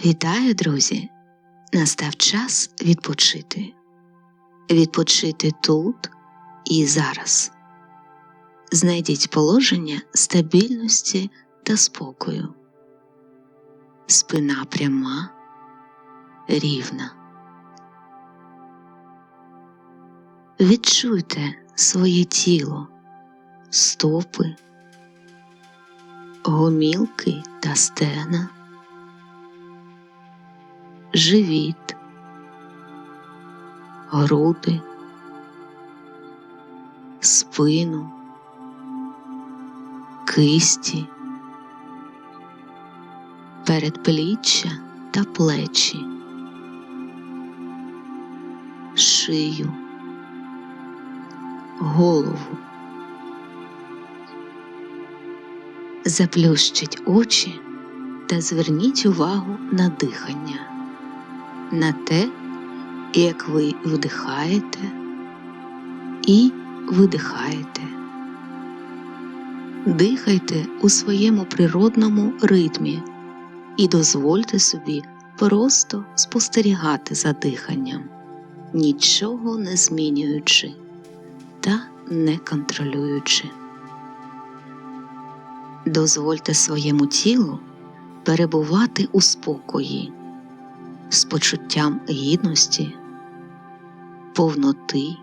Вітаю, друзі! Настав час відпочити. Відпочити тут і зараз. Знайдіть положення стабільності та спокою. Спина пряма, рівна. Відчуйте своє тіло, стопи, гомілки та стегна живіт, груди, спину, кисті, передпліччя та плечі, шию, голову. Заплющіть очі та зверніть увагу на дихання на те, як ви вдихаєте і видихаєте. Дихайте у своєму природному ритмі і дозвольте собі просто спостерігати за диханням, нічого не змінюючи та не контролюючи. Дозвольте своєму тілу перебувати у спокої з почуттям гідності, повноти,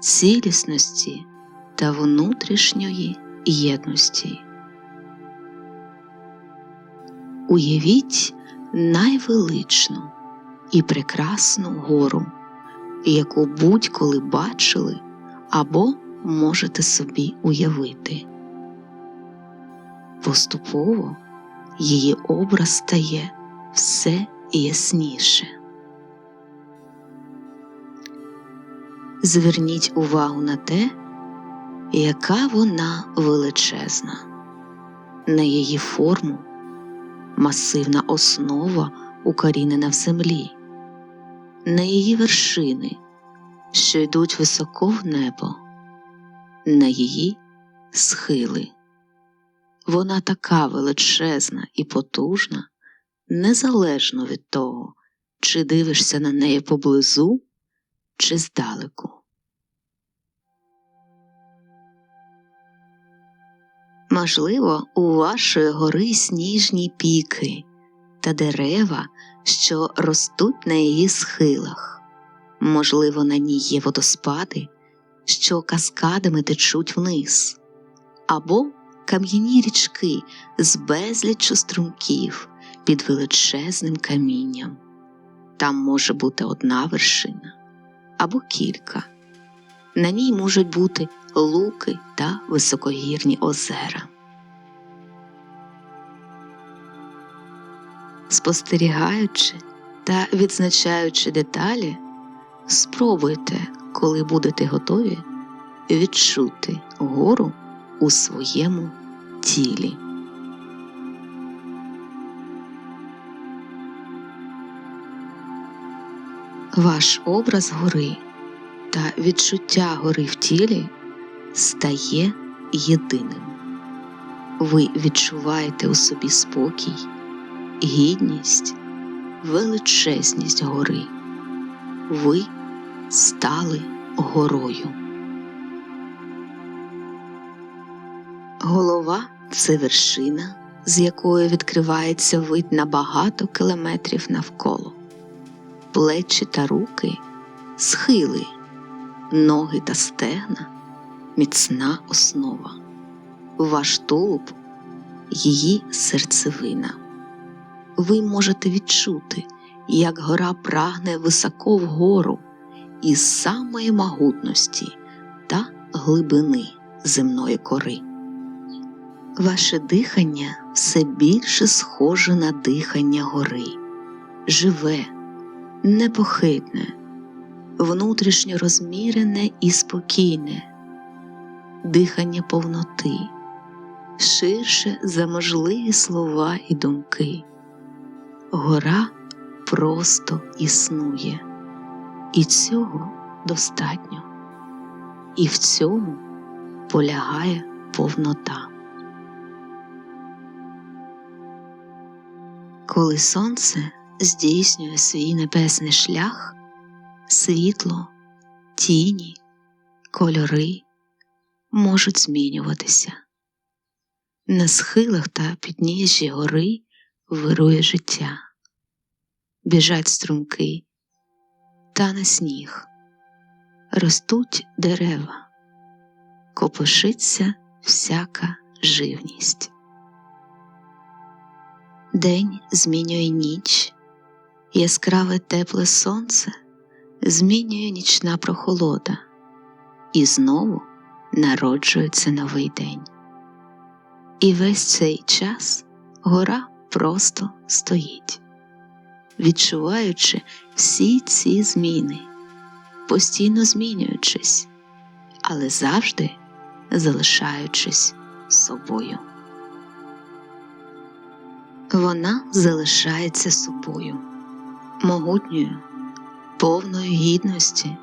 цілісності та внутрішньої єдності. Уявіть найвеличну і прекрасну гору, яку будь-коли бачили або можете собі уявити. Поступово її образ стає все ясніше. Зверніть увагу на те, яка вона величезна, на її форму, масивна основа укорінена в землі, на її вершини, що йдуть високо в небо, на її схили. Вона така величезна і потужна, незалежно від того, чи дивишся на неї поблизу, чи здалеку. Можливо, у вашої гори сніжні піки та дерева, що ростуть на її схилах, можливо, на ній є водоспади, що каскадами течуть вниз, або кам'яні річки з безліччю струмків, під величезним камінням. Там може бути одна вершина або кілька. На ній можуть бути луки та високогірні озера. Спостерігаючи та відзначаючи деталі, спробуйте, коли будете готові, відчути гору у своєму тілі. Ваш образ гори та відчуття гори в тілі стає єдиним. Ви відчуваєте у собі спокій, гідність, величезність гори. Ви стали горою. Голова це вершина, з якої відкривається вид на багато кілометрів навколо плечі та руки, схили, ноги та стегна, міцна основа, ваш тулуб, її серцевина. Ви можете відчути, як гора прагне високо вгору із самої могутності та глибини земної кори. Ваше дихання все більше схоже на дихання гори, живе непохитне, внутрішньо розмірене і спокійне, дихання повноти, ширше за можливі слова і думки. Гора просто існує, і цього достатньо, і в цьому полягає повнота. Коли сонце здійснює свій небесний шлях, світло, тіні, кольори можуть змінюватися. На схилах та підніжжі гори вирує життя, біжать струмки, тане сніг, ростуть дерева, копошиться всяка живність. День змінює ніч, яскраве тепле сонце змінює нічна прохолода, і знову народжується новий день. І весь цей час гора просто стоїть, відчуваючи всі ці зміни, постійно змінюючись, але завжди залишаючись собою. Вона залишається собою, могутньою, повною гідності,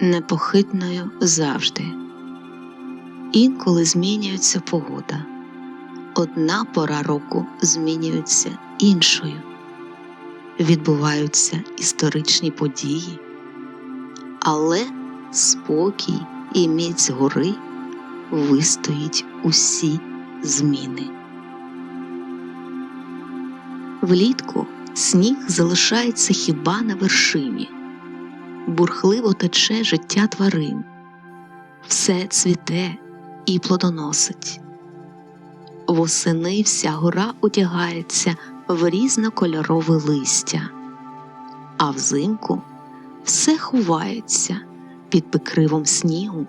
непохитною завжди. Інколи змінюється погода, одна пора року змінюється іншою, відбуваються історичні події, але спокій і міць гори вистоїть усі зміни. Влітку сніг залишається хіба на вершині, бурхливо тече життя тварин, все цвіте і плодоносить. Восени вся гора одягається в різнокольорове листя, а взимку все ховається під покривом снігу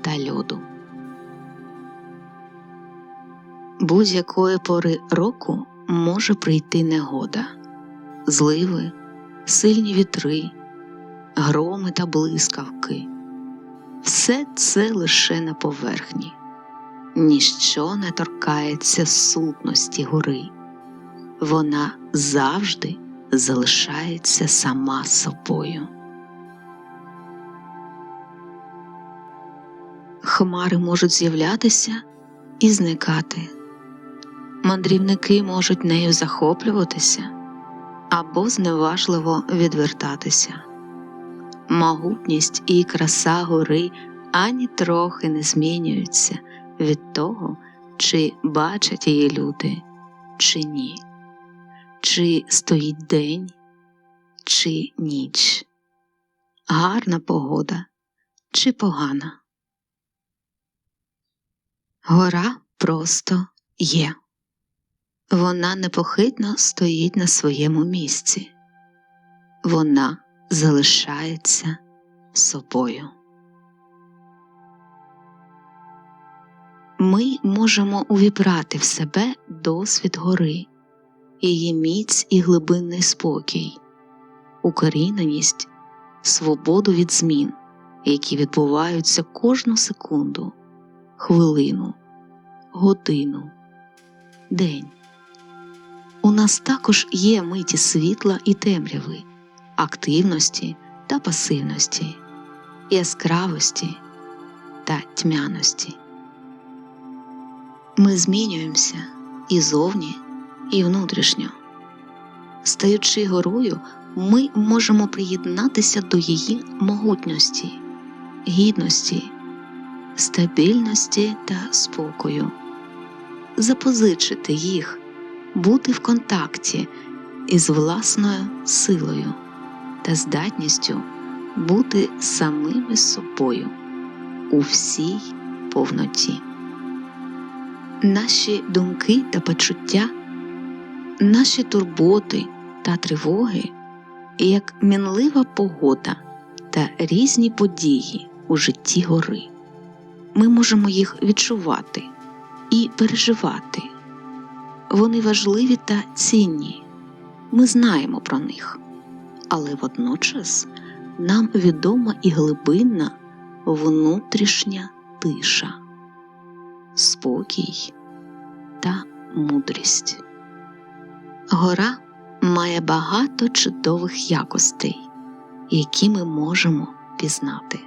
та льоду. Будь-якої пори року може прийти негода, зливи, сильні вітри, громи та блискавки. Все це лише на поверхні, ніщо не торкається сутності гори, вона завжди залишається сама собою. Хмари можуть з'являтися і зникати мандрівники можуть нею захоплюватися або зневажливо відвертатися. Могутність і краса гори ані трохи не змінюються від того, чи бачать її люди, чи ні, чи стоїть день, чи ніч, гарна погода чи погана. Гора просто є. Вона непохитно стоїть на своєму місці, вона залишається собою. Ми можемо увібрати в себе досвід гори, її міць і глибинний спокій, укоріненість, свободу від змін, які відбуваються кожну секунду, хвилину, годину, день. У нас також є миті світла і темряви, активності та пасивності, яскравості та тьмяності. Ми змінюємося і зовні, і внутрішньо. Стаючи горою, ми можемо приєднатися до її могутності, гідності, стабільності та спокою, запозичити їх бути в контакті із власною силою та здатністю бути самими собою у всій повноті. Наші думки та почуття, наші турботи та тривоги, як мінлива погода та різні події у житті гори. Ми можемо їх відчувати і переживати вони важливі та цінні, ми знаємо про них, але водночас нам відома і глибинна внутрішня тиша, спокій та мудрість. Гора має багато чудових якостей, які ми можемо пізнати.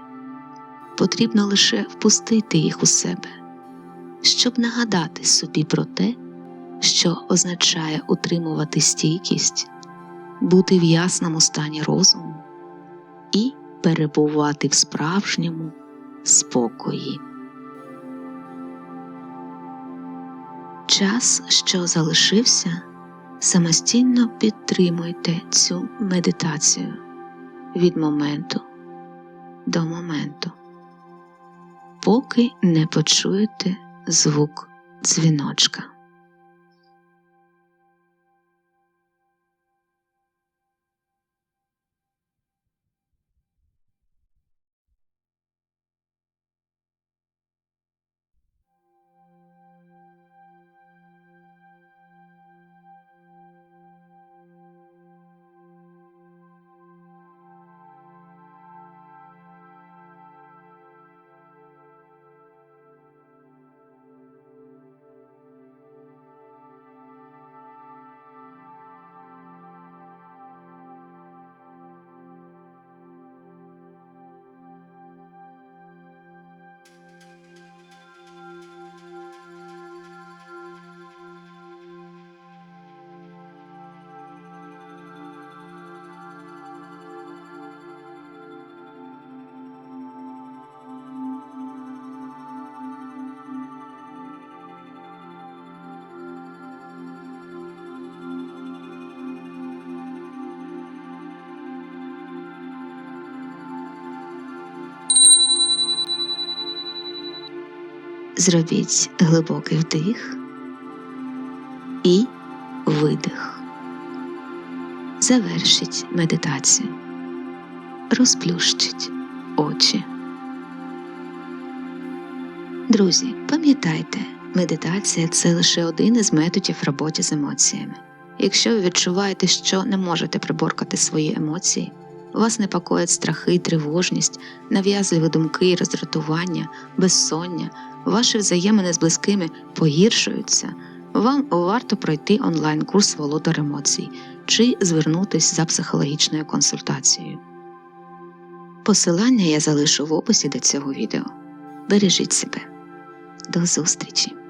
Потрібно лише впустити їх у себе, щоб нагадати собі про те що означає утримувати стійкість, бути в ясному стані розуму і перебувати в справжньому спокої. Час, що залишився, самостійно підтримуйте цю медитацію від моменту до моменту, поки не почуєте звук дзвіночка. Зробіть глибокий вдих і видих. Завершіть медитацію. Розплющіть очі. Друзі, пам'ятайте, медитація це лише один із методів роботи з емоціями. Якщо ви відчуваєте, що не можете приборкати свої емоції, вас непокоять страхи, тривожність, нав'язливі думки роздратування, безсоння, ваші взаємини з близькими погіршуються, вам варто пройти онлайн-курс володар емоцій чи звернутися за психологічною консультацією. Посилання я залишу в описі до цього відео. Бережіть себе. До зустрічі!